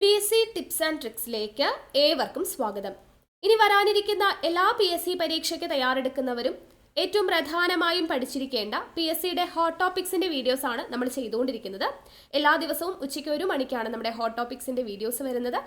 P S C tips and ട്രിക്സിലേക്ക് ഏവർക്കും സ്വാഗതം. ഇനി വരാനിരിക്കുന്ന എല്ലാ പി എസ് സി പരീക്ഷയ്ക്ക് തയ്യാറെടുക്കുന്നവരും ഏറ്റവും പ്രധാനമായും പഠിച്ചിരിക്കേണ്ട പി എസ് സിയുടെ ഹോട്ട് ടോപ്പിക്സിന്റെ വീഡിയോസ് ആണ് നമ്മൾ ചെയ്തുകൊണ്ടിരിക്കുന്നത്. എല്ലാ ദിവസവും ഉച്ചയ്ക്ക് ഒരു മണിക്കാണ് നമ്മുടെ ഹോട്ട് ടോപ്പിക്സിന്റെ വീഡിയോസ് വരുന്നത്.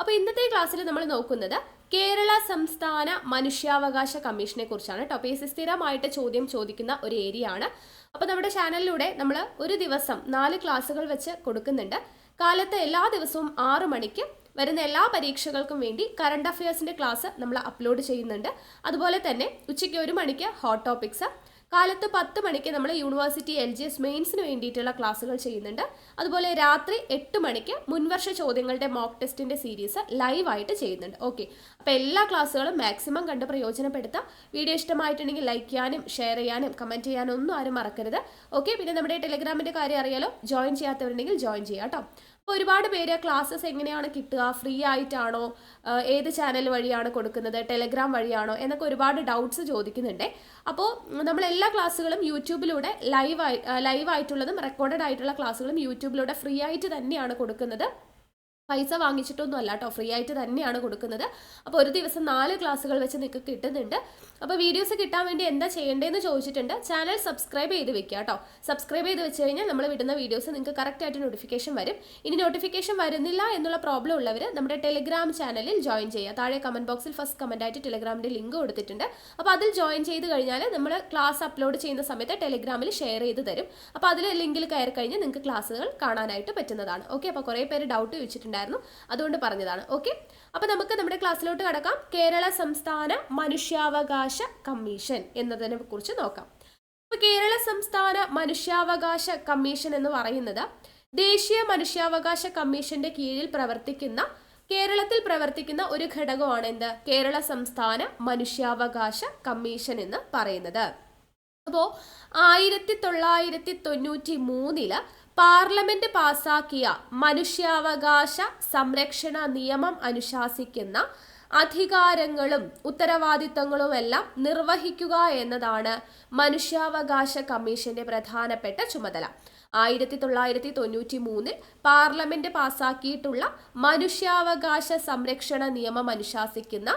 അപ്പോൾ ഇന്നത്തെ ക്ലാസ്സിൽ നമ്മൾ നോക്കുന്നത് കേരള സംസ്ഥാന മനുഷ്യാവകാശ കമ്മീഷനെ കുറിച്ചാണ് കേട്ടോ പി എസ് സി സ്ഥിരമായിട്ട് ചോദ്യം ചോദിക്കുന്ന ഒരു ഏരിയ ആണ്. അപ്പോൾ നമ്മുടെ ചാനലിലൂടെ നമ്മൾ ഒരു ദിവസം നാല് ക്ലാസ്സുകൾ വെച്ച് കൊടുക്കുന്നുണ്ട്. കാലത്ത് എല്ലാ ദിവസവും ആറു മണിക്ക് വരുന്ന എല്ലാ പരീക്ഷകൾക്കും വേണ്ടി കറണ്ട് അഫയേഴ്സിന്റെ ക്ലാസ് നമ്മൾ അപ്ലോഡ് ചെയ്യുന്നുണ്ട്. അതുപോലെ തന്നെ ഉച്ചയ്ക്ക് ഒരു മണിക്ക് ഹോട്ട് ടോപ്പിക്സ് കാലത്ത് പത്ത് മണിക്ക് നമ്മൾ യൂണിവേഴ്സിറ്റി എൽ ജി എസ് മെയിൻസിന് വേണ്ടിയിട്ടുള്ള ക്ലാസ്സുകൾ ചെയ്യുന്നുണ്ട്. അതുപോലെ രാത്രി എട്ട് മണിക്ക് മുൻവർഷ ചോദ്യങ്ങളുടെ മോക്ക് ടെസ്റ്റിന്റെ സീരീസ് ലൈവായിട്ട് ചെയ്യുന്നുണ്ട്. ഓക്കെ അപ്പോൾ എല്ലാ ക്ലാസ്സുകളും മാക്സിമം കണ്ട് പ്രയോജനപ്പെടുത്താം. വീഡിയോ ഇഷ്ടമായിട്ടുണ്ടെങ്കിൽ ലൈക്ക് ചെയ്യാനും ഷെയർ ചെയ്യാനും കമന്റ് ചെയ്യാനും ഒന്നും ആരും മറക്കരുത്. ഓക്കെ പിന്നെ നമ്മുടെ ടെലിഗ്രാമിന്റെ കാര്യം അറിയാലോ. ജോയിൻ ചെയ്യാത്തവരുണ്ടെങ്കിൽ ജോയിൻ ചെയ്യാം കേട്ടോ ഒരുപാട് പേര് ക്ലാസ്സസ് എങ്ങനെയാണ് കിട്ടുക? ഫ്രീ ആയിട്ടാണോ? ഏത് ചാനൽ വഴിയാണ് കൊടുക്കുന്നത്? ടെലഗ്രാം വഴിയാണോ? എന്നൊക്കെ ഒരുപാട് ഡൗട്ട്സ് ചോദിക്കുന്നുണ്ട്. അപ്പോൾ നമ്മൾ എല്ലാ ക്ലാസ്സുകളും യൂട്യൂബിലൂടെ ലൈവ് ലൈവ് ആയിട്ടുള്ളതും റെക്കോർഡഡ് ആയിട്ടുള്ള ക്ലാസ്സുകളും യൂട്യൂബിലൂടെ ഫ്രീ ആയിട്ട് തന്നെയാണ് കൊടുക്കുന്നത്. പൈസ വാങ്ങിച്ചിട്ടൊന്നും അല്ല കേട്ടോ ഫ്രീ ആയിട്ട് തന്നെയാണ് കൊടുക്കുന്നത്. അപ്പോൾ ഒരു ദിവസം നാല് ക്ലാസ്സുകൾ വെച്ച് നിങ്ങൾക്ക് കിട്ടുന്നുണ്ട്. അപ്പോൾ വീഡിയോസ് കിട്ടാൻ വേണ്ടി എന്താ ചെയ്യേണ്ടതെന്ന് ചോദിച്ചിട്ടുണ്ട്. ചാനൽ സബ്സ്ക്രൈബ് ചെയ്ത് വെക്കുക കേട്ടോ. സബ്സ്ക്രൈബ് ചെയ്ത് വെച്ച് കഴിഞ്ഞാൽ നമ്മൾ വിടുന്ന വീഡിയോസ് നിങ്ങൾക്ക് കറക്റ്റായിട്ട് നോട്ടിഫിക്കേഷൻ വരും. ഇനി നോട്ടിഫിക്കേഷൻ വരുന്നില്ല എന്നുള്ള പ്രോബ്ലം ഉള്ളവർ നമ്മുടെ ടെലിഗ്രാം ചാനലിൽ ജോയിൻ ചെയ്യുക. താഴെ കമന്റ് ബോക്സിൽ ഫസ്റ്റ് കമന്റായിട്ട് ടെലിഗ്രാമിന്റെ ലിങ്ക് കൊടുത്തിട്ടുണ്ട്. അപ്പോൾ അതിൽ ജോയിൻ ചെയ്ത് കഴിഞ്ഞാൽ നമ്മൾ ക്ലാസ് അപ്ലോഡ് ചെയ്യുന്ന സമയത്ത് ടെലിഗ്രാമിൽ ഷെയർ ചെയ്ത് തരും. അപ്പോൾ അതിൽ ലിങ്കിൽ കയറി കഴിഞ്ഞാൽ നിങ്ങൾക്ക് ക്ലാസ്സുകൾ കാണാനായിട്ട് പറ്റുന്നതാണ്. ഓക്കെ അപ്പോൾ കുറേ പേര് ഡൗട്ട് ചോദിച്ചിട്ടുണ്ടായിരുന്നു അതുകൊണ്ട് പറഞ്ഞതാണ്. ഓക്കെ അപ്പോൾ നമുക്ക് നമ്മുടെ ക്ലാസ്സിലോട്ട് കടക്കാം. കേരള സംസ്ഥാന മനുഷ്യാവകാശ കമ്മീഷൻ എന്നതിനെ കുറിച്ച് നോക്കാം. അപ്പോൾ കേരള സംസ്ഥാന മനുഷ്യാവകാശ കമ്മീഷൻ എന്ന് പറയുന്നത് ദേശീയ മനുഷ്യാവകാശ കമ്മീഷന്റെ കീഴിൽ പ്രവർത്തിക്കുന്ന കേരളത്തിൽ പ്രവർത്തിക്കുന്ന ഒരു ഘടകമാണ് എന്ത്? കേരള സംസ്ഥാന മനുഷ്യാവകാശ കമ്മീഷൻ എന്ന് പറയുന്നത്. അപ്പോൾ ആയിരത്തി തൊള്ളായിരത്തി തൊണ്ണൂറ്റി മൂന്നിൽ പാർലമെന്റ് പാസാക്കിയ മനുഷ്യാവകാശ സംരക്ഷണ നിയമം അനുശാസിക്കുന്ന അധികാരങ്ങളും ഉത്തരവാദിത്തങ്ങളുമെല്ലാം നിർവഹിക്കുക എന്നതാണ് മനുഷ്യാവകാശ കമ്മീഷന്റെ പ്രധാനപ്പെട്ട ചുമതല. ആയിരത്തി തൊള്ളായിരത്തി തൊണ്ണൂറ്റി മൂന്നിൽ പാർലമെന്റ് പാസാക്കിയിട്ടുള്ള മനുഷ്യാവകാശ സംരക്ഷണ നിയമം അനുശാസിക്കുന്ന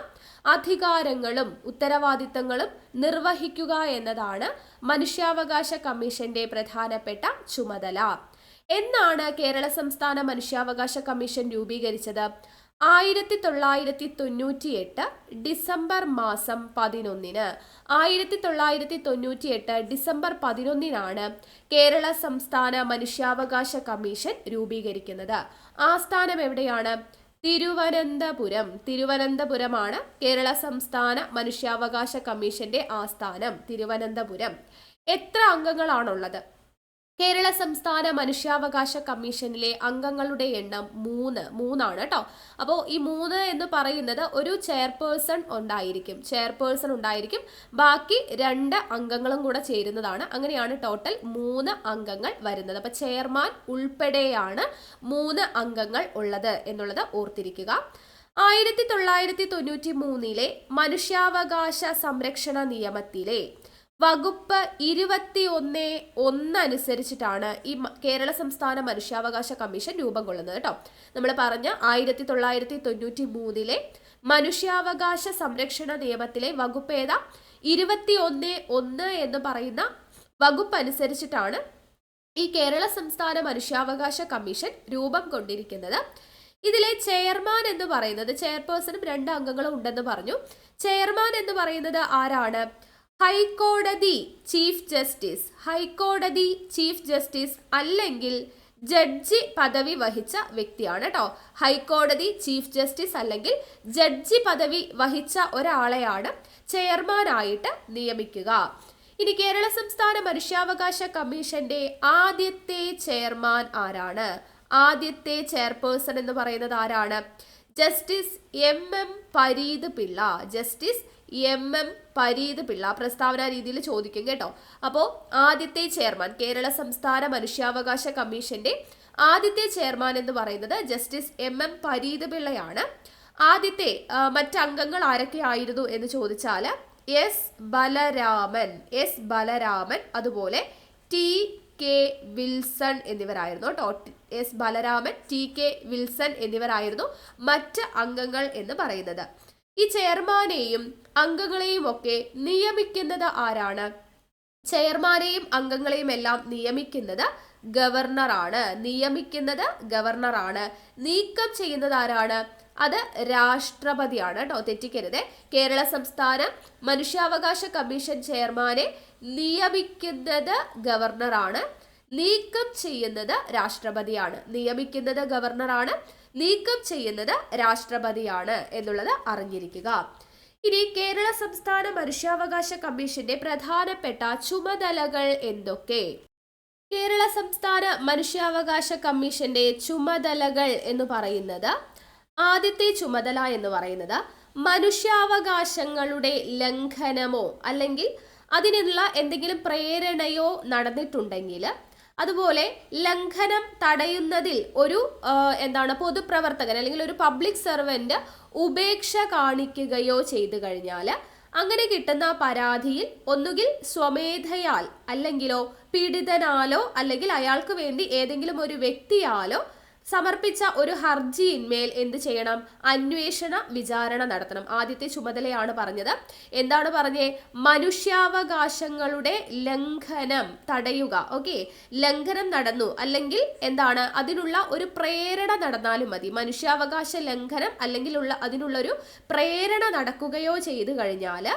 അധികാരങ്ങളും ഉത്തരവാദിത്തങ്ങളും നിർവഹിക്കുക എന്നതാണ് മനുഷ്യാവകാശ കമ്മീഷന്റെ പ്രധാനപ്പെട്ട ചുമതല. എന്നാണ് കേരള സംസ്ഥാന മനുഷ്യാവകാശ കമ്മീഷൻ രൂപീകരിച്ചത്? ആയിരത്തി തൊള്ളായിരത്തി തൊണ്ണൂറ്റി എട്ട് ഡിസംബർ മാസം പതിനൊന്നിന്. ആയിരത്തി തൊള്ളായിരത്തി തൊണ്ണൂറ്റി എട്ട് ഡിസംബർ പതിനൊന്നിനാണ് കേരള സംസ്ഥാന മനുഷ്യാവകാശ കമ്മീഷൻ രൂപീകരിക്കുന്നത്. ആസ്ഥാനം എവിടെയാണ്? തിരുവനന്തപുരം. തിരുവനന്തപുരമാണ് കേരള സംസ്ഥാന മനുഷ്യാവകാശ കമ്മീഷന്റെ ആസ്ഥാനം. തിരുവനന്തപുരം. എത്ര അംഗങ്ങളാണുള്ളത്? കേരള സംസ്ഥാന മനുഷ്യാവകാശ കമ്മീഷനിലെ അംഗങ്ങളുടെ എണ്ണം മൂന്ന് മൂന്നാണ് കേട്ടോ അപ്പോൾ ഈ മൂന്ന് എന്ന് പറയുന്നത് ഒരു ചെയർപേഴ്സൺ ഉണ്ടായിരിക്കും ചെയർപേഴ്സൺ ഉണ്ടായിരിക്കും. ബാക്കി രണ്ട് അംഗങ്ങളും കൂടെ ചേരുന്നതാണ്. അങ്ങനെയാണ് ടോട്ടൽ മൂന്ന് അംഗങ്ങൾ വരുന്നത്. അപ്പോൾ ചെയർമാൻ ഉൾപ്പെടെയാണ് മൂന്ന് അംഗങ്ങൾ ഉള്ളത് എന്നുള്ളത് ഓർത്തിരിക്കുക. ആയിരത്തി തൊള്ളായിരത്തി തൊണ്ണൂറ്റി മൂന്നിലെ മനുഷ്യാവകാശ സംരക്ഷണ നിയമത്തിലെ വകുപ്പ് ഇരുപത്തി ഒന്ന് ഒന്ന് അനുസരിച്ചിട്ടാണ് ഈ കേരള സംസ്ഥാന മനുഷ്യാവകാശ കമ്മീഷൻ രൂപം കൊള്ളുന്നത് കേട്ടോ. നമ്മൾ പറഞ്ഞ ആയിരത്തി തൊള്ളായിരത്തി തൊണ്ണൂറ്റി മൂന്നിലെ മനുഷ്യാവകാശ സംരക്ഷണ നിയമത്തിലെ വകുപ്പ് ഏതാ? ഇരുപത്തി ഒന്ന് ഒന്ന് എന്ന് പറയുന്ന വകുപ്പ് അനുസരിച്ചിട്ടാണ് ഈ കേരള സംസ്ഥാന മനുഷ്യാവകാശ കമ്മീഷൻ രൂപം കൊണ്ടിരിക്കുന്നത്. ഇതിലെ ചെയർമാൻ എന്ന് പറയുന്നത് ചെയർപേഴ്സണും രണ്ട് അംഗങ്ങളും ഉണ്ടെന്ന് പറഞ്ഞു. ചെയർമാൻ എന്ന് പറയുന്നത് ആരാണ്? ഹൈക്കോടതി ചീഫ് ജസ്റ്റിസ് ഹൈക്കോടതി ചീഫ് ജസ്റ്റിസ് അല്ലെങ്കിൽ ജഡ്ജി പദവി വഹിച്ച വ്യക്തിയാണ് കേട്ടോ ഹൈക്കോടതി ചീഫ് ജസ്റ്റിസ് അല്ലെങ്കിൽ ജഡ്ജി പദവി വഹിച്ച ഒരാളെയാണ് ചെയർമാനായിട്ട് നിയമിക്കുക. ഇനി കേരള സംസ്ഥാന മനുഷ്യാവകാശ കമ്മീഷന്റെ ആദ്യത്തെ ചെയർമാൻ ആരാണ്? ആദ്യത്തെ ചെയർപേഴ്സൺ എന്ന് പറയുന്നത് ആരാണ്? Justice M M Pareeth Pillai. Justice M M Pareeth Pillai പ്രസ്താവന രീതിയിൽ ചോദിക്കും കേട്ടോ. അപ്പോൾ ആദ്യത്തെ ചെയർമാൻ കേരള സംസ്ഥാന മനുഷ്യാവകാശ കമ്മീഷന്റെ ആദ്യത്തെ ചെയർമാൻ എന്ന് പറയുന്നത് ജസ്റ്റിസ് എം എം പരീത് പിള്ളയാണ് ആദ്യത്തെ മറ്റംഗങ്ങൾ മറ്റ് അംഗങ്ങൾ ആരൊക്കെ ആയിരുന്നു എന്ന് ചോദിച്ചാൽ എസ് ബലരാമൻ എസ് ബലരാമൻ അതുപോലെ ടി കെ വിൽസൺ എന്നിവരായിരുന്നു കേട്ടോ. S Balaraman T K Wilson എന്നിവരായിരുന്നു മറ്റ് അംഗങ്ങൾ എന്ന് പറയുന്നത്. ഈ ചെയർമാനെയും അംഗങ്ങളെയും ഒക്കെ നിയമിക്കുന്നത് ആരാണ്? ചെയർമാനെയും അംഗങ്ങളെയും എല്ലാം നിയമിക്കുന്നത് ഗവർണറാണ്. നിയമിക്കുന്നത് ഗവർണറാണ്. നീക്കം ചെയ്യുന്നത് ആരാണ്? അത് രാഷ്ട്രപതിയാണ് കേട്ടോ തെറ്റിക്കരുത്. കേരള സംസ്ഥാന മനുഷ്യാവകാശ കമ്മീഷൻ ചെയർമാനെ നിയമിക്കുന്നത് ഗവർണറാണ്. നീക്കം ചെയ്യുന്നത് രാഷ്ട്രപതിയാണ്. നിയമിക്കുന്നത് ഗവർണറാണ്. നീക്കം ചെയ്യുന്നത് രാഷ്ട്രപതിയാണ് എന്നുള്ളത് അറിഞ്ഞിരിക്കുക. ഇനി കേരള സംസ്ഥാന മനുഷ്യാവകാശ കമ്മീഷന്റെ പ്രധാനപ്പെട്ട ചുമതലകൾ എന്തൊക്കെ? കേരള സംസ്ഥാന മനുഷ്യാവകാശ കമ്മീഷന്റെ ചുമതലകൾ എന്ന് പറയുന്നത് ആദ്യത്തെ ചുമതല എന്ന് പറയുന്നത് മനുഷ്യാവകാശങ്ങളുടെ ലംഘനമോ അല്ലെങ്കിൽ അതിനുള്ള എന്തെങ്കിലും പ്രേരണയോ നടന്നിട്ടുണ്ടെങ്കിൽ അതുപോലെ ലംഘനം തടയുന്നതിൽ ഒരു എന്താണ് പൊതുപ്രവർത്തകൻ അല്ലെങ്കിൽ ഒരു പബ്ലിക് സർവന്റ് ഉപേക്ഷ കാണിക്കുകയോ ചെയ്തു കഴിഞ്ഞാൽ അങ്ങനെ കിട്ടുന്ന പരാതിയിൽ ഒന്നുകിൽ സ്വമേധയാൽ അല്ലെങ്കിലോ പീഡിതനാലോ അല്ലെങ്കിൽ അയാൾക്ക് വേണ്ടി ഏതെങ്കിലും ഒരു വ്യക്തിയാലോ സമർപ്പിച്ച ഒരു ഹർജിയിന്മേൽ എന്ത് ചെയ്യണം? അന്വേഷണ വിചാരണ നടത്തണം. ആദ്യത്തെ ചുമതലയാണ് പറഞ്ഞത്. എന്താണ് പറഞ്ഞേ? മനുഷ്യാവകാശങ്ങളുടെ ലംഘനം തടയുക. ഓക്കെ? ലംഘനം നടന്നു. അല്ലെങ്കിൽ എന്താണ്? അതിനുള്ള ഒരു പ്രേരണ നടന്നാലും മതി. മനുഷ്യാവകാശ ലംഘനം അല്ലെങ്കിൽ ഉള്ള അതിനുള്ളൊരു പ്രേരണ നടക്കുകയോ ചെയ്തു കഴിഞ്ഞാൽ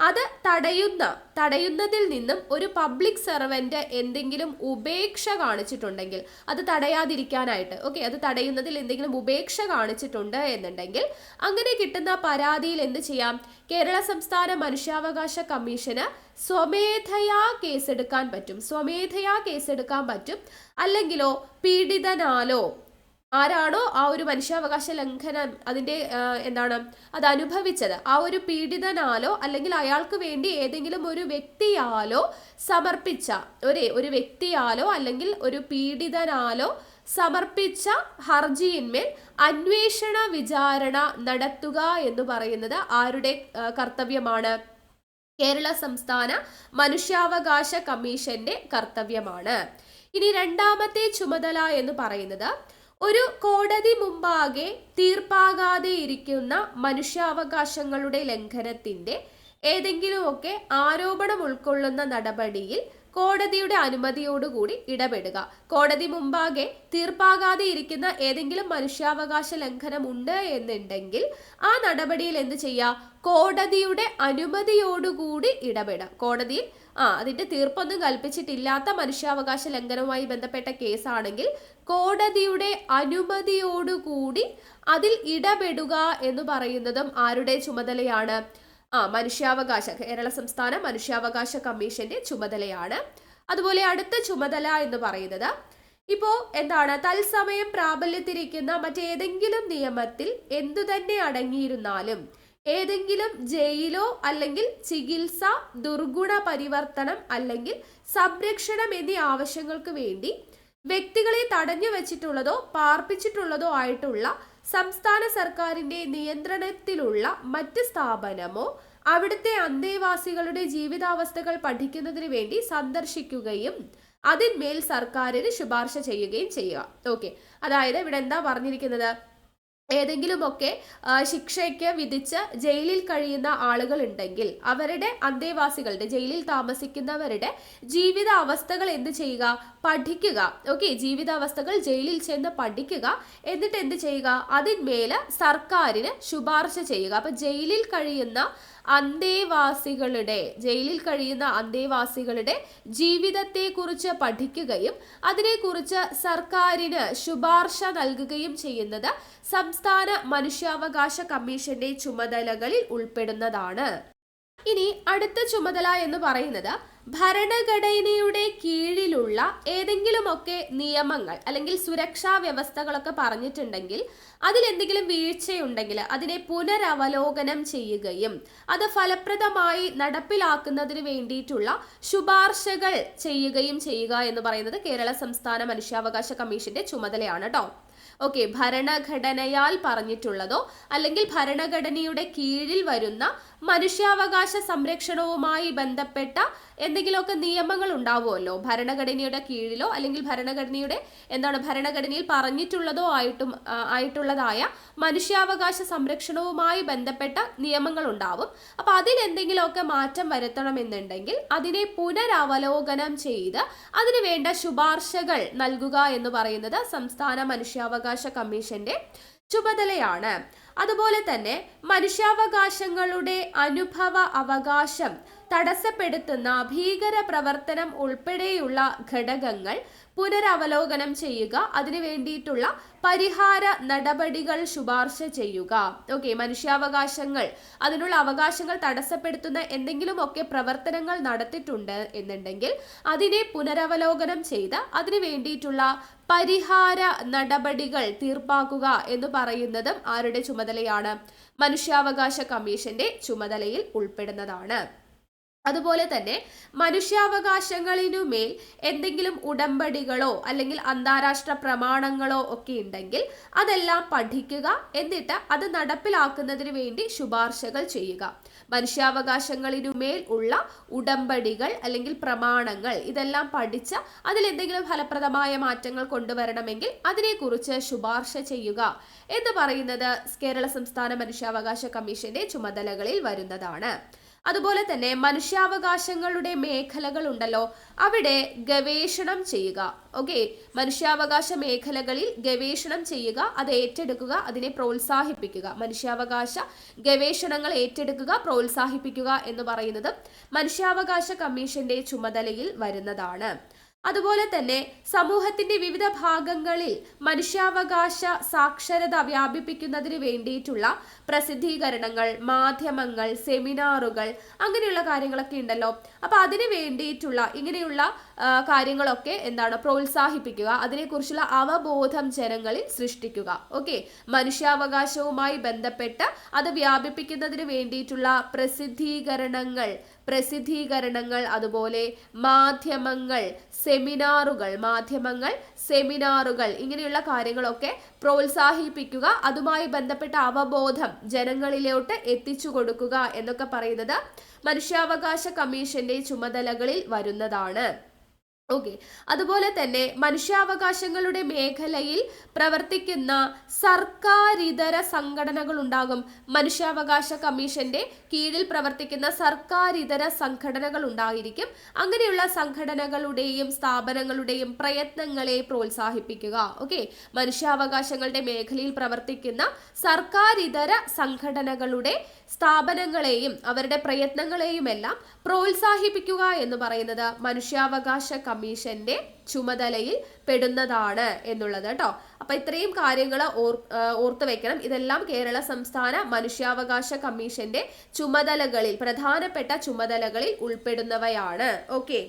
അത് തടയുന്ന തടയുന്നതിൽ നിന്നും ഒരു പബ്ലിക് സെർവന്റ് എന്തെങ്കിലും ഉപേക്ഷ കാണിച്ചിട്ടുണ്ടെങ്കിൽ അത് തടയാതിരിക്കാനായിട്ട് ഓക്കെ അത് തടയുന്നതിൽ എന്തെങ്കിലും ഉപേക്ഷ കാണിച്ചിട്ടുണ്ട് എന്നുണ്ടെങ്കിൽ അങ്ങനെ കിട്ടുന്ന പരാതിയിൽ എന്ത് ചെയ്യാം? കേരള സംസ്ഥാന മനുഷ്യാവകാശ കമ്മീഷന് സ്വമേധയാ കേസെടുക്കാൻ പറ്റും സ്വമേധയാ കേസെടുക്കാൻ പറ്റും. അല്ലെങ്കിലോ പീഡിതനാലോ ആരാണോ ആ ഒരു മനുഷ്യാവകാശ ലംഘനം അതിന്റെ എന്താണ് അത് അനുഭവിച്ചത്. ആ ഒരു പീഡിതനാലോ അല്ലെങ്കിൽ അയാൾക്ക് വേണ്ടി ഏതെങ്കിലും ഒരു വ്യക്തിയാലോ സമർപ്പിച്ച ഒരേ ഒരു വ്യക്തിയാലോ അല്ലെങ്കിൽ ഒരു പീഡിതനാലോ സമർപ്പിച്ച ഹർജിയിന്മേൽ അന്വേഷണ വിചാരണ നടത്തുക എന്ന് പറയുന്നത് ആരുടെ കർത്തവ്യമാണ്? കേരള സംസ്ഥാന മനുഷ്യാവകാശ കമ്മീഷന്റെ കർത്തവ്യമാണ്. ഇനി രണ്ടാമത്തെ ചുമതല എന്ന് പറയുന്നത് ഒരു കോടതി മുമ്പാകെ തീർപ്പാകാതെ ഇരിക്കുന്ന മനുഷ്യാവകാശങ്ങളുടെ ലംഘനത്തിന്റെ ഏതെങ്കിലുമൊക്കെ ആരോപണം ഉൾക്കൊള്ളുന്ന നടപടിയിൽ കോടതിയുടെ അനുമതിയോടുകൂടി ഇടപെടുക. കോടതി മുമ്പാകെ തീർപ്പാകാതെ ഇരിക്കുന്ന ഏതെങ്കിലും മനുഷ്യാവകാശ ലംഘനം ഉണ്ട് എന്നുണ്ടെങ്കിൽ ആ നടപടിയിൽ എന്ത് ചെയ്യുക കോടതിയുടെ അനുമതിയോടുകൂടി ഇടപെടാം. കോടതിയിൽ ആ അതിന്റെ തീർപ്പൊന്നും കൽപ്പിച്ചിട്ടില്ലാത്ത മനുഷ്യാവകാശ ലംഘനവുമായി ബന്ധപ്പെട്ട കേസാണെങ്കിൽ കോടതിയുടെ അനുമതിയോടുകൂടി അതിൽ ഇടപെടുക എന്ന് പറയുന്നതും ആരുടെ ചുമതലയാണ്? ആ മനുഷ്യാവകാശ കേരള സംസ്ഥാന മനുഷ്യാവകാശ കമ്മീഷന്റെ ചുമതലയാണ്. അതുപോലെ അടുത്ത ചുമതല എന്ന് പറയുന്നത് ഇപ്പോ എന്താണ്? തത്സമയം പ്രാബല്യത്തിരിക്കുന്ന മറ്റേതെങ്കിലും നിയമത്തിൽ എന്തു തന്നെ അടങ്ങിയിരുന്നാലും ഏതെങ്കിലും ജയിലോ അല്ലെങ്കിൽ ചികിത്സ ദുർഗുണ പരിവർത്തനം അല്ലെങ്കിൽ സംരക്ഷണം എന്നീ ആവശ്യങ്ങൾക്ക് വേണ്ടി വ്യക്തികളെ തടഞ്ഞു വെച്ചിട്ടുള്ളതോ പാർപ്പിച്ചിട്ടുള്ളതോ ആയിട്ടുള്ള സംസ്ഥാന സർക്കാരിന്റെ നിയന്ത്രണത്തിലുള്ള മറ്റ് സ്ഥാപനമോ അവിടുത്തെ അന്തേവാസികളുടെ ജീവിതാവസ്ഥകൾ പഠിക്കുന്നതിന് വേണ്ടി സന്ദർശിക്കുകയും അതിന്മേൽ സർക്കാരിന് ശുപാർശ ചെയ്യുകയും ചെയ്യുക. ഓക്കെ അതായത് ഇവിടെ എന്താ പറഞ്ഞിരിക്കുന്നത്? ഏതെങ്കിലുമൊക്കെ ശിക്ഷയ്ക്ക് വിധിച്ച് ജയിലിൽ കഴിയുന്ന ആളുകൾ ഉണ്ടെങ്കിൽ അവരുടെ അന്തേവാസികളുടെ ജയിലിൽ താമസിക്കുന്നവരുടെ ജീവിതാവസ്ഥകൾ എന്ത് ചെയ്യുക? പഠിക്കുക. ഓക്കെ ജീവിതാവസ്ഥകൾ ജയിലിൽ ചെന്ന് പഠിക്കുക. എന്നിട്ട് എന്ത് ചെയ്യുക? അതിന്മേൽ സർക്കാരിന് ശുപാർശ ചെയ്യുക. അപ്പൊ ജയിലിൽ കഴിയുന്ന അന്തേവാസികളുടെ ജയിലിൽ കഴിയുന്ന അന്തേവാസികളുടെ ജീവിതത്തെക്കുറിച്ച് പഠിക്കുകയും അതിനെക്കുറിച്ച് സർക്കാരിന് ശുപാർശ നൽകുകയും ചെയ്യുന്നത് സംസ്ഥാന മനുഷ്യാവകാശ കമ്മീഷന്റെ ചുമതലകളിൽ ഉൾപ്പെടുന്നതാണ്. ഇനി അടുത്ത ചുമതല എന്ന് പറയുന്നത് ഭരണഘടനയുടെ കീഴിലുള്ള ഏതെങ്കിലുമൊക്കെ നിയമങ്ങൾ അല്ലെങ്കിൽ സുരക്ഷാ വ്യവസ്ഥകളൊക്കെ പറഞ്ഞിട്ടുണ്ടെങ്കിൽ അതിൽ എന്തെങ്കിലും വീഴ്ചയുണ്ടെങ്കിൽ അതിനെ പുനരവലോകനം ചെയ്യുകയും അത് ഫലപ്രദമായി നടപ്പിലാക്കുന്നതിന് വേണ്ടിയിട്ടുള്ള ശുപാർശകൾ ചെയ്യുകയും ചെയ്യുക എന്ന് പറയുന്നത് കേരള സംസ്ഥാന മനുഷ്യാവകാശ കമ്മീഷന്റെ ചുമതലയാണ് കേട്ടോ ഓക്കെ ഭരണഘടനയാൽ പറഞ്ഞിട്ടുള്ളതോ അല്ലെങ്കിൽ ഭരണഘടനയുടെ കീഴിൽ വരുന്ന മനുഷ്യാവകാശ സംരക്ഷണവുമായി ബന്ധപ്പെട്ട എന്തെങ്കിലുമൊക്കെ നിയമങ്ങൾ ഉണ്ടാവുമല്ലോ? ഭരണഘടനയുടെ കീഴിലോ അല്ലെങ്കിൽ ഭരണഘടനയുടെ എന്താണ് ഭരണഘടനയിൽ പറഞ്ഞിട്ടുള്ളതോ ആയിട്ടും ആയിട്ടുള്ളതായ മനുഷ്യാവകാശ സംരക്ഷണവുമായി ബന്ധപ്പെട്ട നിയമങ്ങൾ ഉണ്ടാവും. അപ്പൊ അതിൽ എന്തെങ്കിലുമൊക്കെ മാറ്റം വരുത്തണമെന്നുണ്ടെങ്കിൽ അതിനെ പുനരവലോകനം ചെയ്ത് അതിനു വേണ്ട ശുപാർശകൾ നൽകുക എന്ന് പറയുന്നത് സംസ്ഥാന മനുഷ്യാവകാശ കമ്മീഷന്റെ ചുമതലയാണ്. അതുപോലെ തന്നെ മനുഷ്യാവകാശങ്ങളുടെ അനുഭവ അവകാശം തടസ്സപ്പെടുത്തുന്ന ഭീകര പ്രവർത്തനം ഉൾപ്പെടെയുള്ള ഘടകങ്ങൾ പുനരവലോകനം ചെയ്യുക. അതിനു വേണ്ടിയിട്ടുള്ള പരിഹാര നടപടികൾ ശുപാർശ ചെയ്യുക. ഓക്കെ മനുഷ്യാവകാശങ്ങൾ. അതിനുള്ള അവകാശങ്ങൾ തടസ്സപ്പെടുത്തുന്ന എന്തെങ്കിലുമൊക്കെ പ്രവർത്തനങ്ങൾ നടത്തിയിട്ടുണ്ട് എന്നുണ്ടെങ്കിൽ അതിനെ പുനരവലോകനം ചെയ്ത് അതിനു വേണ്ടിയിട്ടുള്ള പരിഹാര നടപടികൾ തീർപ്പാക്കുക എന്ന് പറയുന്നതും ആരുടെ ചുമതലയാണ്? മനുഷ്യാവകാശ കമ്മീഷന്റെ ചുമതലയിൽ ഉൾപ്പെടുന്നതാണ്. അതുപോലെ തന്നെ മനുഷ്യാവകാശങ്ങളിനുമേൽ എന്തെങ്കിലും ഉടമ്പടികളോ അല്ലെങ്കിൽ അന്താരാഷ്ട്ര പ്രമാണങ്ങളോ ഒക്കെ ഉണ്ടെങ്കിൽ അതെല്ലാം പഠിക്കുക എന്നിട്ട് അത് നടപ്പിലാക്കുന്നതിന് വേണ്ടി ശുപാർശകൾ ചെയ്യുക. മനുഷ്യാവകാശങ്ങളിനുമേൽ ഉള്ള ഉടമ്പടികൾ അല്ലെങ്കിൽ പ്രമാണങ്ങൾ ഇതെല്ലാം പഠിച്ച് അതിൽ എന്തെങ്കിലും ഫലപ്രദമായ മാറ്റങ്ങൾ കൊണ്ടുവരണമെങ്കിൽ അതിനെക്കുറിച്ച് ശുപാർശ ചെയ്യുക എന്ന് പറയുന്നത് കേരള സംസ്ഥാന മനുഷ്യാവകാശ കമ്മീഷന്റെ ചുമതലകളിൽ വരുന്നതാണ്. അതുപോലെ തന്നെ മനുഷ്യാവകാശങ്ങളുടെ മേഖലകൾ ഉണ്ടല്ലോ അവിടെ ഗവേഷണം ചെയ്യുക. ഓക്കെ മനുഷ്യാവകാശ മേഖലകളിൽ ഗവേഷണം ചെയ്യുക അത് ഏറ്റെടുക്കുക അതിനെ പ്രോത്സാഹിപ്പിക്കുക. മനുഷ്യാവകാശ ഗവേഷണങ്ങൾ ഏറ്റെടുക്കുക പ്രോത്സാഹിപ്പിക്കുക എന്ന് പറയുന്നത് മനുഷ്യാവകാശ കമ്മീഷന്റെ ചുമതലയിൽ വരുന്നതാണ്. അതുപോലെ തന്നെ സമൂഹത്തിന്റെ വിവിധ ഭാഗങ്ങളിൽ മനുഷ്യാവകാശ സാക്ഷരത വ്യാപിപ്പിക്കുന്നതിന് വേണ്ടിയിട്ടുള്ള പ്രസിദ്ധീകരണങ്ങൾ മാധ്യമങ്ങൾ സെമിനാറുകൾ അങ്ങനെയുള്ള കാര്യങ്ങളൊക്കെ ഉണ്ടല്ലോ. അപ്പൊ അതിന് വേണ്ടിയിട്ടുള്ള ഇങ്ങനെയുള്ള കാര്യങ്ങളൊക്കെ എന്താണ് പ്രോത്സാഹിപ്പിക്കുക അതിനെക്കുറിച്ചുള്ള അവബോധം ജനങ്ങളിൽ സൃഷ്ടിക്കുക. ഓക്കെ? മനുഷ്യാവകാശവുമായി ബന്ധപ്പെട്ട് അത് വ്യാപിപ്പിക്കുന്നതിന് വേണ്ടിയിട്ടുള്ള പ്രസിദ്ധീകരണങ്ങൾ പ്രസിദ്ധീകരണങ്ങൾ അതുപോലെ മാധ്യമങ്ങൾ സെമിനാറുകൾ മാധ്യമങ്ങൾ സെമിനാറുകൾ ഇങ്ങനെയുള്ള കാര്യങ്ങളൊക്കെ പ്രോത്സാഹിപ്പിക്കുക അതുമായി ബന്ധപ്പെട്ട അവബോധം ജനങ്ങളിലോട്ട് എത്തിച്ചു കൊടുക്കുക എന്നൊക്കെ പറയുന്നത് മനുഷ്യാവകാശ കമ്മീഷന്റെ ചുമതലകളിൽ വരുന്നതാണ്. ഓക്കെ. അതുപോലെ തന്നെ മനുഷ്യാവകാശങ്ങളുടെ മേഖലയിൽ പ്രവർത്തിക്കുന്ന സർക്കാരിതര സംഘടനകൾ ഉണ്ടാകും മനുഷ്യാവകാശ കമ്മീഷന്റെ കീഴിൽ പ്രവർത്തിക്കുന്ന സർക്കാരിതര സംഘടനകൾ ഉണ്ടായിരിക്കും. അങ്ങനെയുള്ള സംഘടനകളുടെയും സ്ഥാപനങ്ങളുടെയും പ്രയത്നങ്ങളെ പ്രോത്സാഹിപ്പിക്കുക. ഓക്കെ. മനുഷ്യാവകാശങ്ങളുടെ മേഖലയിൽ പ്രവർത്തിക്കുന്ന സർക്കാരിതര സംഘടനകളുടെ സ്ഥാപനങ്ങളെയും അവരുടെ പ്രയത്നങ്ങളെയുമെല്ലാം പ്രോത്സാഹിപ്പിക്കുക എന്ന് പറയുന്നത് മനുഷ്യാവകാശ കമ്മീഷന്റെ ചുമതലയിൽ പെടുന്നതാണ് എന്നുള്ളത് കേട്ടോ. അപ്പൊ ഇത്രയും കാര്യങ്ങൾ ഓർ ഓർത്ത് വെക്കണം. ഇതെല്ലാം കേരള സംസ്ഥാന മനുഷ്യാവകാശ കമ്മീഷന്റെ ചുമതലകളിൽ പ്രധാനപ്പെട്ട ചുമതലകളിൽ ഉൾപ്പെടുന്നവയാണ്. ഓക്കെ?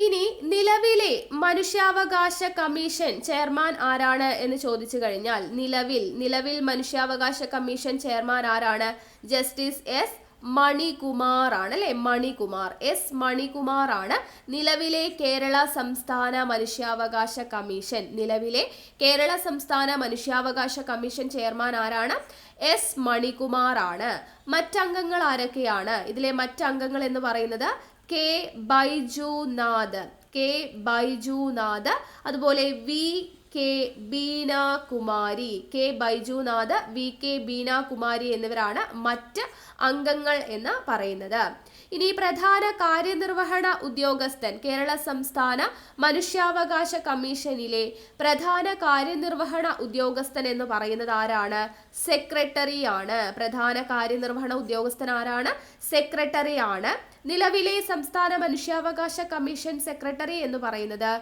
ഇനി നിലവിലെ മനുഷ്യാവകാശ കമ്മീഷൻ ചെയർമാൻ ആരാണ് എന്ന് ചോദിച്ചു കഴിഞ്ഞാൽ നിലവിൽ നിലവിൽ മനുഷ്യാവകാശ കമ്മീഷൻ ചെയർമാൻ ആരാണ്? ജസ്റ്റിസ് എസ് മണികുമാർ ആണ് അല്ലെ? മണികുമാർ. എസ് മണികുമാർ ആണ് നിലവിലെ കേരള സംസ്ഥാന മനുഷ്യാവകാശ കമ്മീഷൻ. നിലവിലെ കേരള സംസ്ഥാന മനുഷ്യാവകാശ കമ്മീഷൻ ചെയർമാൻ ആരാണ്? എസ് മണികുമാർ ആണ്. മറ്റംഗങ്ങൾ ആരൊക്കെയാണ്? ഇതിലെ മറ്റംഗങ്ങൾ എന്ന് പറയുന്നത് കെ ബൈജുനാഥ് കെ ബൈജുനാഥ് അതുപോലെ V K Beena Kumari K Baijunath V K Beena Kumari എന്നിവരാണ് മറ്റ് അംഗങ്ങൾ എന്ന് പറയുന്നത്. ഇനി പ്രധാന കാര്യനിർവഹണ ഉദ്യോഗസ്ഥൻ കേരള സംസ്ഥാന മനുഷ്യാവകാശ കമ്മീഷനിലെ പ്രധാന കാര്യനിർവഹണ ഉദ്യോഗസ്ഥൻ എന്ന് പറയുന്നത് ആരാണ്? സെക്രട്ടറി ആണ് പ്രധാന കാര്യനിർവഹണ ഉദ്യോഗസ്ഥൻ ആരാണ്? സെക്രട്ടറി ആണ് നിലവിലെ സംസ്ഥാന മനുഷ്യാവകാശ കമ്മീഷൻ സെക്രട്ടറി എന്ന് പറയുന്നത്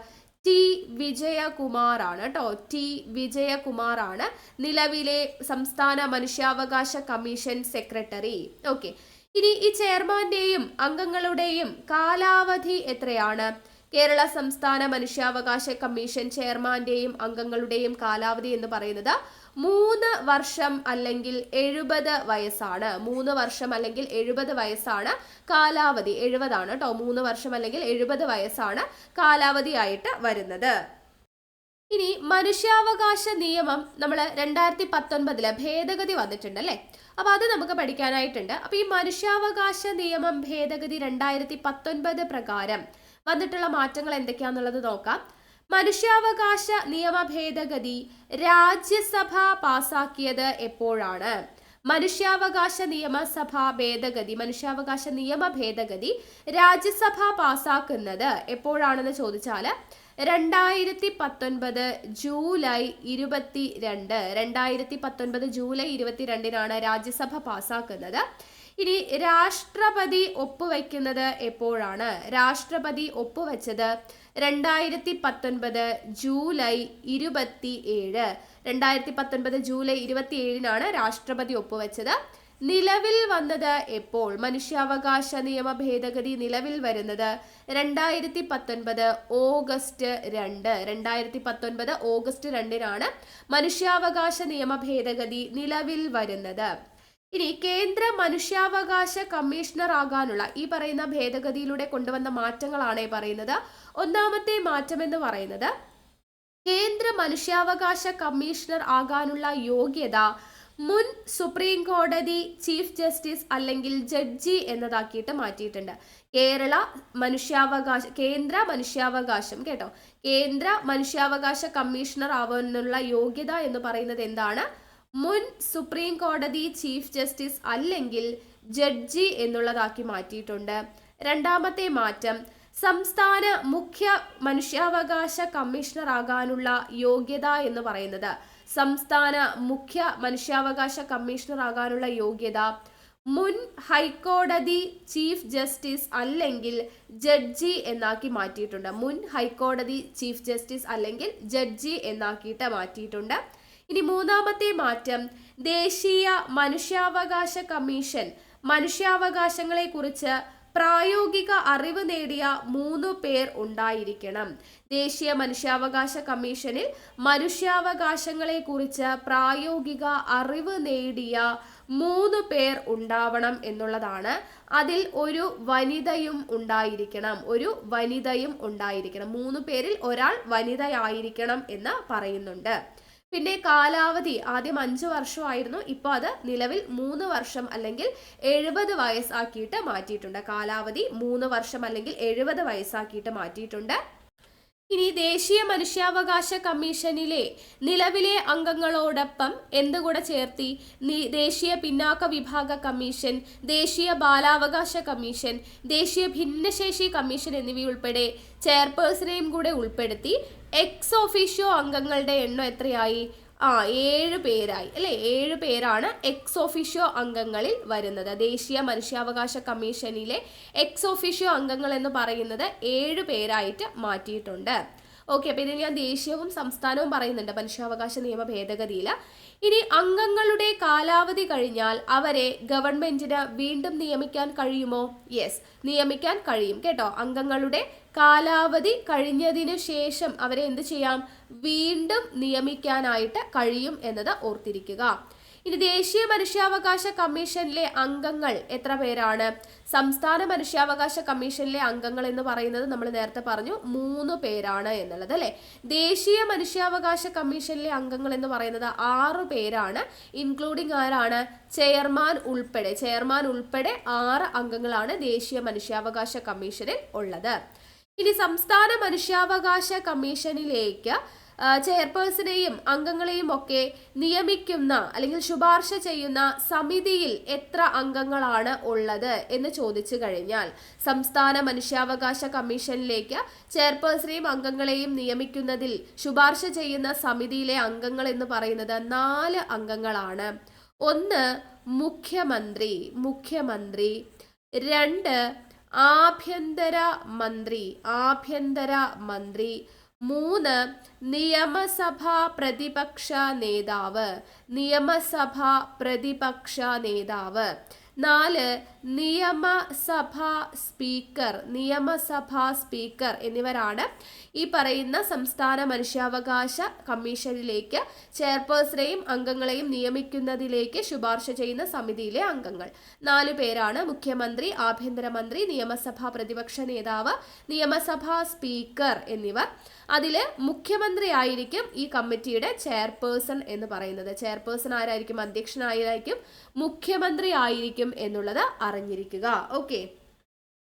ടി വിജയകുമാർ ആണ് കേട്ടോ. ടി വിജയകുമാർ ആണ് നിലവിലെ സംസ്ഥാന മനുഷ്യാവകാശ കമ്മീഷൻ സെക്രട്ടറി. ഓക്കെ. ഇനി ഈ ചെയർമാന്റെയും അംഗങ്ങളുടെയും കാലാവധി എത്രയാണ്? കേരള സംസ്ഥാന മനുഷ്യാവകാശ കമ്മീഷൻ ചെയർമാന്റെയും അംഗങ്ങളുടെയും കാലാവധി എന്ന് പറയുന്നത് മൂന്ന് വർഷം അല്ലെങ്കിൽ എഴുപത് വയസ്സാണ്. മൂന്ന് വർഷം അല്ലെങ്കിൽ എഴുപത് വയസ്സാണ് കാലാവധി. എഴുപതാണ് കേട്ടോ മൂന്ന് വർഷം അല്ലെങ്കിൽ എഴുപത് വയസ്സാണ് കാലാവധിയായിട്ട് വരുന്നത്. ഇനി മനുഷ്യാവകാശ നിയമം നമ്മൾ രണ്ടായിരത്തി പത്തൊൻപതിൽ ഭേദഗതി വന്നിട്ടുണ്ട് അല്ലേ? അപ്പൊ അത് നമുക്ക് പഠിക്കാനായിട്ടുണ്ട്. അപ്പൊ ഈ മനുഷ്യാവകാശ നിയമം ഭേദഗതി രണ്ടായിരത്തി പത്തൊൻപത് പ്രകാരം വന്നിട്ടുള്ള മാറ്റങ്ങൾ എന്തൊക്കെയാന്നുള്ളത് നോക്കാം. മനുഷ്യാവകാശ നിയമ ഭേദഗതി രാജ്യസഭ പാസാക്കിയത് എപ്പോഴാണ്? മനുഷ്യാവകാശ നിയമസഭ ഭേദഗതി മനുഷ്യാവകാശ നിയമ ഭേദഗതി രാജ്യസഭ പാസാക്കുന്നത് എപ്പോഴാണെന്ന് ചോദിച്ചാൽ രണ്ടായിരത്തി പത്തൊൻപത് ജൂലൈ ഇരുപത്തി രണ്ട് രണ്ടായിരത്തി പത്തൊൻപത് ജൂലൈ ഇരുപത്തിരണ്ടിനാണ് രാജ്യസഭ പാസാക്കുന്നത്. ഇനി രാഷ്ട്രപതി ഒപ്പുവെക്കുന്നത് എപ്പോഴാണ്? രാഷ്ട്രപതി ഒപ്പുവെച്ചത് രണ്ടായിരത്തി പത്തൊൻപത് ജൂലൈ ഇരുപത്തി ഏഴ് രണ്ടായിരത്തി പത്തൊൻപത് ജൂലൈ ഇരുപത്തി ഏഴിനാണ് രാഷ്ട്രപതി ഒപ്പുവെച്ചത്. നിലവിൽ വന്നത് എപ്പോൾ? മനുഷ്യാവകാശ നിയമ ഭേദഗതി നിലവിൽ വരുന്നത് രണ്ടായിരത്തി പത്തൊൻപത് ഓഗസ്റ്റ് രണ്ട്. രണ്ടായിരത്തി പത്തൊൻപത് ഓഗസ്റ്റ് രണ്ടിനാണ് മനുഷ്യാവകാശ നിയമ ഭേദഗതി നിലവിൽ വരുന്നത്. ഇനി കേന്ദ്ര മനുഷ്യാവകാശ കമ്മീഷണർ ആകാനുള്ള ഈ പറയുന്ന ഭേദഗതിയിലൂടെ കൊണ്ടുവന്ന മാറ്റങ്ങളാണ് പറയുന്നത്. ഒന്നാമത്തെ മാറ്റം എന്ന് പറയുന്നത് കേന്ദ്ര മനുഷ്യാവകാശ കമ്മീഷണർ ആകാനുള്ള യോഗ്യത മുൻ സുപ്രീം കോടതി ചീഫ് ജസ്റ്റിസ് അല്ലെങ്കിൽ ജഡ്ജി എന്നതാക്കിയിട്ട് മാറ്റിയിട്ടുണ്ട്. കേരള മനുഷ്യാവകാശ കേന്ദ്ര മനുഷ്യാവകാശം കേട്ടോ. കേന്ദ്ര മനുഷ്യാവകാശ കമ്മീഷണർ ആവാനുള്ള യോഗ്യത എന്ന് പറയുന്നത് എന്താണ്? മുൻ സുപ്രീം കോടതി ചീഫ് ജസ്റ്റിസ് അല്ലെങ്കിൽ ജഡ്ജി എന്നുള്ളതാക്കി മാറ്റിയിട്ടുണ്ട്. രണ്ടാമത്തെ മാറ്റം സംസ്ഥാന മുഖ്യ മനുഷ്യാവകാശ കമ്മീഷണർ ആകാനുള്ള യോഗ്യത എന്ന് പറയുന്നത്. സംസ്ഥാന മുഖ്യ മനുഷ്യാവകാശ കമ്മീഷണർ ആകാനുള്ള യോഗ്യത. മുൻ ഹൈക്കോടതി ചീഫ് ജസ്റ്റിസ് അല്ലെങ്കിൽ ജഡ്ജി എന്നാക്കി മാറ്റിയിട്ടുണ്ട്. മുൻ ഹൈക്കോടതി ചീഫ് ജസ്റ്റിസ് അല്ലെങ്കിൽ ജഡ്ജി എന്നാക്കിയിട്ട് മാറ്റിയിട്ടുണ്ട്. ഇനി മൂന്നാമത്തെ മാറ്റം ദേശീയ മനുഷ്യാവകാശ കമ്മീഷൻ മനുഷ്യാവകാശങ്ങളെ കുറിച്ച് പ്രായോഗിക അറിവ് നേടിയ മൂന്ന് പേർ ഉണ്ടായിരിക്കണം. ദേശീയ മനുഷ്യാവകാശ കമ്മീഷനിൽ മനുഷ്യാവകാശങ്ങളെ കുറിച്ച് പ്രായോഗിക അറിവ് നേടിയ മൂന്ന് പേർ ഉണ്ടാവണം എന്നുള്ളതാണ്. അതിൽ ഒരു വനിതയും ഉണ്ടായിരിക്കണം. ഒരു വനിതയും ഉണ്ടായിരിക്കണം. മൂന്ന് പേരിൽ ഒരാൾ വനിതയായിരിക്കണം എന്ന് പറയുന്നുണ്ട്. പിന്നെ കാലാവധി ആദ്യം അഞ്ചു വർഷമായിരുന്നു. ഇപ്പോൾ അത് നിലവിൽ മൂന്ന് വർഷം അല്ലെങ്കിൽ എഴുപത് വയസ്സാക്കിയിട്ട് മാറ്റിയിട്ടുണ്ട്. കാലാവധി മൂന്ന് വർഷം അല്ലെങ്കിൽ എഴുപത് വയസ്സാക്കിയിട്ട് മാറ്റിയിട്ടുണ്ട്. ഇനി ദേശീയ മനുഷ്യാവകാശ കമ്മീഷനിലെ നിലവിലെ അംഗങ്ങളോടൊപ്പം എന്തുകൂടെ ചേർത്തി? ദേശീയ പിന്നാക്ക വിഭാഗ കമ്മീഷൻ ദേശീയ ബാലാവകാശ കമ്മീഷൻ ദേശീയ ഭിന്നശേഷി കമ്മീഷൻ എന്നിവയുൾപ്പെടെ ചെയർപേഴ്സണെയും കൂടെ ഉൾപ്പെടുത്തി. എക്സ് ഓഫീഷ്യോ അംഗങ്ങളുടെ എണ്ണം എത്രയായി? ആ ഏഴ് പേരായി. അല്ലെ? ഏഴ് പേരാണ് എക്സ് ഓഫീഷ്യോ അംഗങ്ങളിൽ വരുന്നത്. ദേശീയ മനുഷ്യാവകാശ കമ്മീഷനിലെ എക്സ് ഓഫീഷ്യോ അംഗങ്ങൾ എന്ന് പറയുന്നത് ഏഴ് പേരായിട്ട് മാറ്റിയിട്ടുണ്ട്. ഓക്കെ അപ്പോൾ ഇതിൽ ഞാൻ ദേശീയവും സംസ്ഥാനവും പറയുന്നുണ്ട്. മനുഷ്യാവകാശ നിയമ ഭേദഗതിയിൽ ഇനി അംഗങ്ങളുടെ കാലാവധി കഴിഞ്ഞാൽ അവരെ ഗവൺമെന്റിന് വീണ്ടും നിയമിക്കാൻ കഴിയുമോ? യെസ് നിയമിക്കാൻ കഴിയും. കേട്ടോ? അംഗങ്ങളുടെ കാലാവധി കഴിഞ്ഞതിന് ശേഷം അവരെ എന്ത് ചെയ്യാം? വീണ്ടും നിയമിക്കാനായിട്ട് കഴിയും എന്നത് ഓർത്തിരിക്കുക. ഇനി ദേശീയ മനുഷ്യാവകാശ കമ്മീഷനിലെ അംഗങ്ങൾ എത്ര പേരാണ്? സംസ്ഥാന മനുഷ്യാവകാശ കമ്മീഷനിലെ അംഗങ്ങൾ എന്ന് പറയുന്നത് നമ്മൾ നേരത്തെ പറഞ്ഞു മൂന്ന് പേരാണ് എന്നുള്ളത് അല്ലെ? ദേശീയ മനുഷ്യാവകാശ കമ്മീഷനിലെ അംഗങ്ങൾ എന്ന് പറയുന്നത് ആറ് പേരാണ്. ഇൻക്ലൂഡിംഗ് ആരാണ്? ചെയർമാൻ ഉൾപ്പെടെ. ചെയർമാൻ ഉൾപ്പെടെ ആറ് അംഗങ്ങളാണ് ദേശീയ മനുഷ്യാവകാശ കമ്മീഷനിൽ ഉള്ളത്. ഇനി സംസ്ഥാന മനുഷ്യാവകാശ കമ്മീഷനിലേക്ക് ചെയർപേഴ്സണെയും അംഗങ്ങളെയും ഒക്കെ നിയമിക്കുന്ന അല്ലെങ്കിൽ ശുപാർശ ചെയ്യുന്ന സമിതിയിൽ എത്ര അംഗങ്ങളാണ് ഉള്ളത് എന്ന് ചോദിച്ചു കഴിഞ്ഞാൽ സംസ്ഥാന മനുഷ്യാവകാശ കമ്മീഷനിലേക്ക് ചെയർപേഴ്സണെയും അംഗങ്ങളെയും നിയമിക്കുന്നതിൽ ശുപാർശ ചെയ്യുന്ന സമിതിയിലെ അംഗങ്ങൾ എന്ന് പറയുന്നത് നാല് അംഗങ്ങളാണ്. ഒന്ന് മുഖ്യമന്ത്രി മുഖ്യമന്ത്രി. രണ്ട് ആഭ്യന്തര മന്ത്രി ആഭ്യന്തര മന്ത്രി. മൂന്ന് നിയമസഭാ പ്രതിപക്ഷ നേതാവ്. നിയമസഭാ പ്രതിപക്ഷ നേതാവ്. നാല് നിയമസഭാ സ്പീക്കർ നിയമസഭാ സ്പീക്കർ എന്നിവരാണ് ഈ പറയുന്ന സംസ്ഥാന മനുഷ്യാവകാശ കമ്മീഷനിലേക്ക് ചെയർപേഴ്സണെയും അംഗങ്ങളെയും നിയമിക്കുന്നതിലേക്ക് ശുപാർശ ചെയ്യുന്ന സമിതിയിലെ അംഗങ്ങൾ. നാലു പേരാണ് മുഖ്യമന്ത്രി ആഭ്യന്തരമന്ത്രി നിയമസഭാ പ്രതിപക്ഷ നേതാവ് നിയമസഭാ സ്പീക്കർ എന്നിവർ. അതിൽ മുഖ്യമന്ത്രി ആയിരിക്കും ഈ കമ്മിറ്റിയുടെ ചെയർപേഴ്സൺ എന്ന് പറയുന്നത്. ചെയർപേഴ്സൺ ആരായിരിക്കും? അധ്യക്ഷനായിരിക്കും. മുഖ്യമന്ത്രി ആയിരിക്കും എന്നുള്ളത് അറിഞ്ഞിരിക്കുക. ഓക്കെ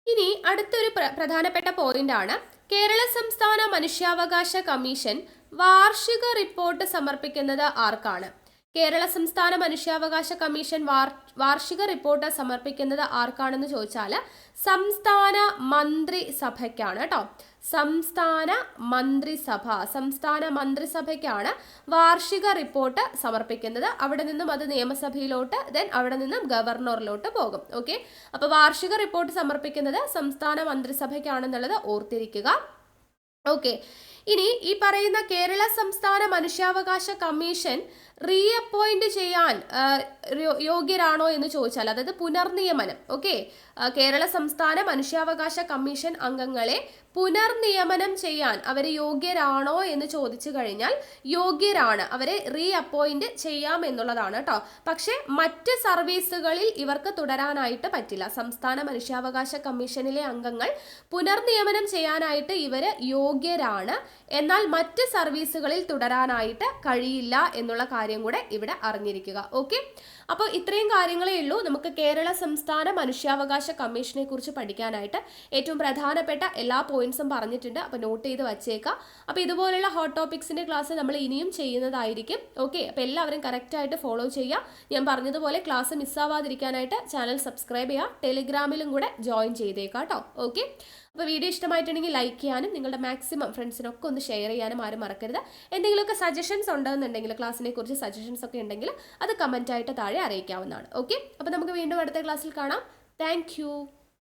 ഇനി അടുത്തൊരു പ്ര- പ്രധാനപ്പെട്ട പോയിന്റ് ആണ്. കേരള സംസ്ഥാന മനുഷ്യാവകാശ കമ്മീഷൻ വാർഷിക റിപ്പോർട്ട് സമർപ്പിക്കുന്നത് ആർക്കാണ്? കേരള സംസ്ഥാന മനുഷ്യാവകാശ കമ്മീഷൻ വാർ വാർഷിക റിപ്പോർട്ട് സമർപ്പിക്കുന്നത് ആർക്കാണെന്ന് ചോദിച്ചാൽ സംസ്ഥാന മന്ത്രിസഭയ്ക്കാണ് കേട്ടോ. സംസ്ഥാന മന്ത്രിസഭ. സംസ്ഥാന മന്ത്രിസഭയ്ക്കാണ് വാർഷിക റിപ്പോർട്ട് സമർപ്പിക്കുന്നത്. അവിടെ നിന്നും അത് നിയമസഭയിലോട്ട് ദെൻ അവിടെ നിന്നും ഗവർണറിലോട്ട് പോകും. ഓക്കെ അപ്പോൾ വാർഷിക റിപ്പോർട്ട് സമർപ്പിക്കുന്നത് സംസ്ഥാന മന്ത്രിസഭയ്ക്കാണെന്നുള്ളത് ഓർത്തിരിക്കുക. ഓക്കെ ഇനി ഈ പറയുന്ന കേരള സംസ്ഥാന മനുഷ്യാവകാശ കമ്മീഷൻ റീ അപ്പോയിന്റ് ചെയ്യാൻ യോഗ്യരാണോ എന്ന് ചോദിച്ചാൽ അതായത് പുനർനിയമനം ഓക്കെ? കേരള സംസ്ഥാന മനുഷ്യാവകാശ കമ്മീഷൻ അംഗങ്ങളെ പുനർനിയമനം ചെയ്യാൻ അവർ യോഗ്യരാണോ എന്ന് ചോദിച്ചു കഴിഞ്ഞാൽ യോഗ്യരാണ്. അവരെ റീ അപ്പോയിന്റ് ചെയ്യാം എന്നുള്ളതാണ് കേട്ടോ പക്ഷേ മറ്റ് സർവീസുകളിൽ ഇവർക്ക് തുടരാനായിട്ട് പറ്റില്ല. സംസ്ഥാന മനുഷ്യാവകാശ കമ്മീഷനിലെ അംഗങ്ങൾ പുനർനിയമനം ചെയ്യാനായിട്ട് ഇവർ യോഗ്യരാണ് എന്നാൽ മറ്റ് സർവീസുകളിൽ തുടരാനായിട്ട് കഴിയില്ല എന്നുള്ള കാര്യം കൂടെ ഇവിടെ അറിഞ്ഞിരിക്കുക. ഓക്കെ? അപ്പോൾ ഇത്രയും കാര്യങ്ങളേ ഉള്ളൂ. നമുക്ക് കേരള സംസ്ഥാന മനുഷ്യാവകാശ കമ്മീഷനെ കുറിച്ച് പഠിക്കാനായിട്ട് ഏറ്റവും പ്രധാനപ്പെട്ട എല്ലാ പോയിന്റ്സും പറഞ്ഞിട്ടുണ്ട്. അപ്പോൾ നോട്ട് ചെയ്ത് വച്ചേക്കാം. അപ്പോൾ ഇതുപോലുള്ള ഹോട്ട് ടോപ്പിക്സിന്റെ ക്ലാസ് നമ്മൾ ഇനിയും ചെയ്യുന്നതായിരിക്കും. ഓക്കെ? അപ്പോൾ എല്ലാവരും കറക്റ്റായിട്ട് ഫോളോ ചെയ്യുക. ഞാൻ പറഞ്ഞതുപോലെ ക്ലാസ് മിസ്സാവാതിരിക്കാനായിട്ട് ചാനൽ സബ്സ്ക്രൈബ് ചെയ്യുക. ടെലിഗ്രാമിലും കൂടെ ജോയിൻ ചെയ്തേക്കാം കേട്ടോ. ഓക്കെ? അപ്പോൾ വീഡിയോ ഇഷ്ടമായിട്ടുണ്ടെങ്കിൽ ലൈക്ക് ചെയ്യാനും നിങ്ങളുടെ മാക്സിമം ഫ്രണ്ട്സിനൊക്കെ ഒന്ന് ഷെയർ ചെയ്യാനും ആരും മറക്കരുത്. എന്തെങ്കിലുമൊക്കെ സജഷൻസ് ഉണ്ടെന്നുണ്ടെങ്കിൽ ക്ലാസ്സിനെ കുറിച്ച് സജഷൻസ് ഒക്കെ ഉണ്ടെങ്കിൽ അത് കമന്റായിട്ട് താഴെ അറിയിക്കാവുന്നതാണ്. ഓക്കെ അപ്പോൾ നമുക്ക് വീണ്ടും അടുത്ത ക്ലാസ്സിൽ കാണാം. താങ്ക്